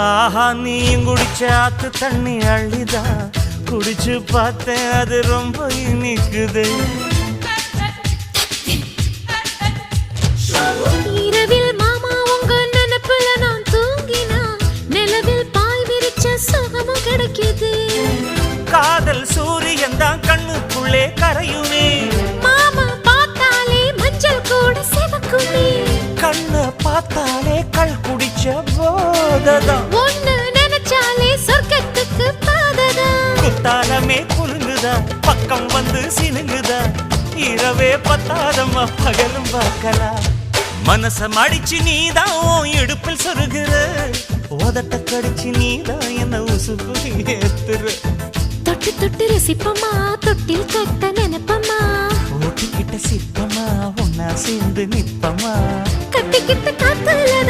ஆஹா நீயும் குடிச்ச ஆத்து தண்ணி அள்ளிதா. குடிச்சு பார்த்தேன் அது ரொம்ப இனிக்குது. இரவில் மாமா உங்க நினைப்புல நான் தூங்கினா நிலவில் பாய் விரிச்ச சுகமும் கிடைக்குது. காதல் சூரியன் தான் கண்ணுக்குள்ளே கரையுமே. மாமா பார்த்தாலே மஞ்சள் கூட சிவக்குமே. கண்ணை பார்த்தாலே கள் போததான் ஒண்ணு நினைச்சாலே சொர்க்கத்துக்கு பாததா. குத்தாலமே குலுங்குதா. பக்கம் வந்து சினுங்குதா. இரவே பத்தாதம்மா பகலும் பார்க்கலாம் மனச மடிச்சு நீதான் இடுப்பில் சொருகிற. உதட்ட கடிச்சு நீதான் என்ன உசுப்பு ஏத்துற. தொட்டு தொட்டு ரசிப்பமா தொட்டில் கட்ட நினைப்பமா? ஓட்டிக்கிட்ட சிற்பமா ஒன்னா சேர்ந்து நிப்பமா கட்டிக்கிட்ட காத்துலதான்